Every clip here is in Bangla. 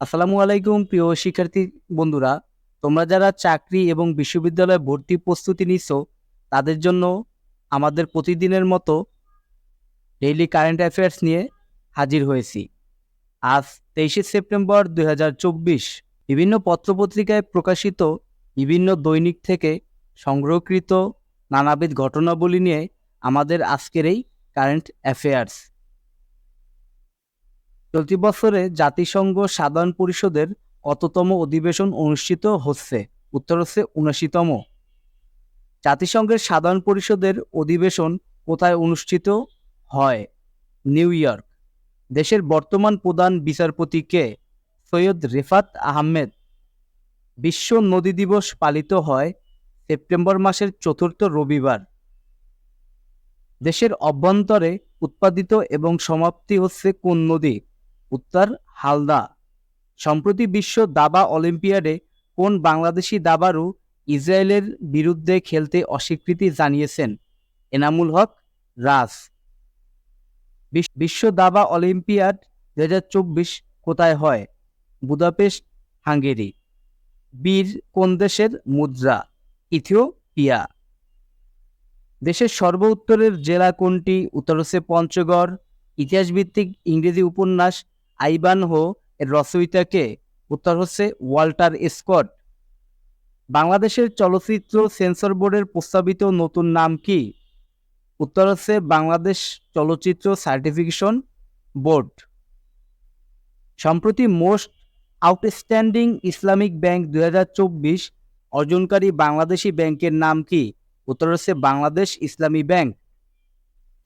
আসসালামু আলাইকুম, প্রিয় শিক্ষার্থী বন্ধুরা। তোমরা যারা চাকরি এবং বিশ্ববিদ্যালয়ে ভর্তি প্রস্তুতি নিচ্ছ তাদের জন্য আমাদের প্রতিদিনের মতো ডেইলি কারেন্ট অ্যাফেয়ার্স নিয়ে হাজির হয়েছি। আজ তেইশে সেপ্টেম্বর দুই হাজার চব্বিশ। বিভিন্ন পত্রপত্রিকায় প্রকাশিত বিভিন্ন দৈনিক থেকে সংগ্রহকৃত নানাবিধ ঘটনাবলী নিয়ে আমাদের আজকের এই কারেন্ট অ্যাফেয়ার্স চলতি বছরে জাতিসংঘ সাধারণ পরিষদের কততম অধিবেশন অনুষ্ঠিত হচ্ছে। উত্তর হচ্ছে উনআশিতম। জাতিসংঘের সাধারণ পরিষদের অধিবেশন কোথায় অনুষ্ঠিত হয়? New York. দেশের বর্তমান প্রধান বিচারপতি কে? সৈয়দ রেফাত আহমেদ। বিশ্ব নদী দিবস পালিত হয় সেপ্টেম্বর মাসের চতুর্থ রবিবার। দেশের অভ্যন্তরে উৎপাদিত এবং সমাপ্তি হচ্ছে কোন নদী? উত্তর, হালদা। সম্প্রতি বিশ্ব দাবা অলিম্পিয়াডে কোন বাংলাদেশি দাবারু ইসরায়েলের বিরুদ্ধে খেলতে অস্বীকৃতি জানিয়েছেন? এনামুল হক, রাজ। বিশ্ব দাবা অলিম্পিয়াড দু হাজার চব্বিশ কোথায় হয়? Budapest, Hungary. বীর কোন দেশের মুদ্রা? ইথিওপিয়া। দেশের সর্ব উত্তরের জেলা কোনটি? উত্তর হচ্ছে পঞ্চগড়। ইতিহাসভিত্তিক ইংরেজি উপন্যাস আইবানহো এর রচয়িতাকে। উত্তর হচ্ছে ওয়াল্টার স্কট। বাংলাদেশের চলচ্চিত্র সেন্সর বোর্ডের প্রস্তাবিত নতুন নাম কি? উত্তর হচ্ছে বাংলাদেশ চলচ্চিত্র সার্টিফিকেশন বোর্ড। সম্প্রতি মোস্ট আউটস্ট্যান্ডিং ইসলামিক ব্যাংক দুই হাজার চব্বিশ অর্জনকারী বাংলাদেশি ব্যাংকের নাম কি? উত্তর হচ্ছে বাংলাদেশ ইসলামী ব্যাংক।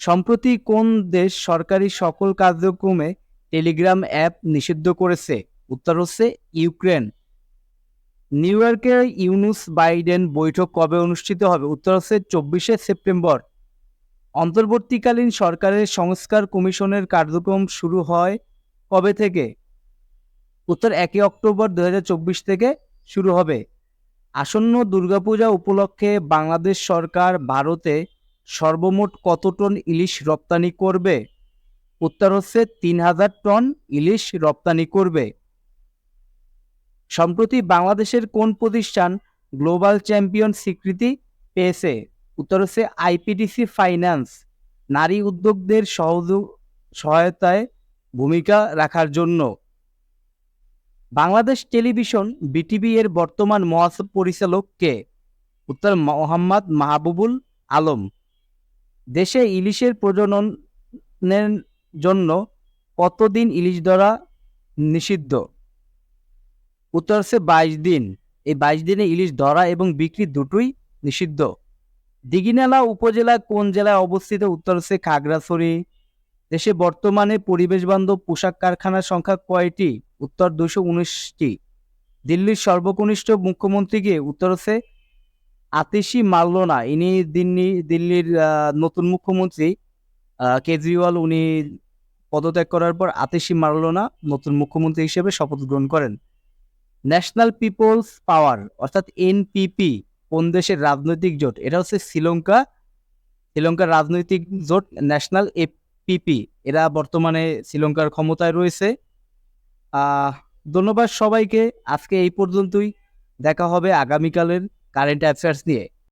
সম্প্রতি কোন দেশ সরকারি সকল কার্যক্রমে টেলিগ্রাম অ্যাপ নিষিদ্ধ করেছে। উত্তর হচ্ছে ইউক্রেন। নিউ ইয়র্কের ইউনুস বাইডেন বৈঠক কবে অনুষ্ঠিত হবে? উত্তর হচ্ছে চব্বিশে সেপ্টেম্বর। অন্তর্বর্তীকালীন সরকারের সংস্কার কমিশনের কার্যক্রম শুরু হয় কবে থেকে? উত্তর একই অক্টোবর দুই হাজার চব্বিশ থেকে শুরু হবে। আসন্ন দুর্গাপূজা উপলক্ষে বাংলাদেশ সরকার ভারতে সর্বমোট কত টন ইলিশ রপ্তানি করবে? উত্তর হচ্ছে তিন হাজার টন ইলিশ রপ্তানি করবে। সম্প্রতি বাংলাদেশের কোন প্রতিষ্ঠান গ্লোবাল চ্যাম্পিয়ন স্বীকৃতি পেয়েছে? উত্তর হচ্ছে আইপিডিসি ফাইন্যান্স, নারী উদ্যোগদের সহযোগ সহায়তায় ভূমিকা রাখার জন্য। বাংলাদেশ টেলিভিশন বিটিভি এর বর্তমান মহাপরিচালক কে? উত্তর মোহাম্মদ মাহবুবুল আলম। দেশে ইলিশের প্রজননের জন্য কতদিন ইলিশ ধরা নিষিদ্ধ? উত্তর হচ্ছে বাইশ দিন। এই বাইশ দিনে ইলিশ ধরা এবং বিক্রি দুটোই নিষিদ্ধ। দিঘিনালা উপজেলা কোন জেলায় অবস্থিত? উত্তর হচ্ছে খাগড়াছড়ি। দেশে বর্তমানে পরিবেশ বান্ধব পোশাক কারখানার সংখ্যা কয়টি? উত্তর দুশো উনিশটি। দিল্লির সর্বকনিষ্ঠ মুখ্যমন্ত্রীকে উত্তর হচ্ছে আতিশি মাল্লোনা ইনি দিল্লি, দিল্লির নতুন মুখ্যমন্ত্রী কেজরিওয়াল, উনি পদত্যাগ করার পর আতিশি মারলোনা নতুন মুখ্যমন্ত্রী হিসেবে শপথ গ্রহণ করেন। ন্যাশনাল পিপলস পাওয়ার অর্থাৎ এনপিপি কোন দেশের রাজনৈতিক জোট? এটা হচ্ছে শ্রীলঙ্কা। শ্রীলঙ্কার রাজনৈতিক জোট ন্যাশনাল এপিপি এরা বর্তমানে শ্রীলঙ্কার ক্ষমতায় রয়েছে। ধন্যবাদ সবাইকে। আজকে এই পর্যন্তই। দেখা হবে আগামীকালের কারেন্ট অ্যাফেয়ার্স নিয়ে।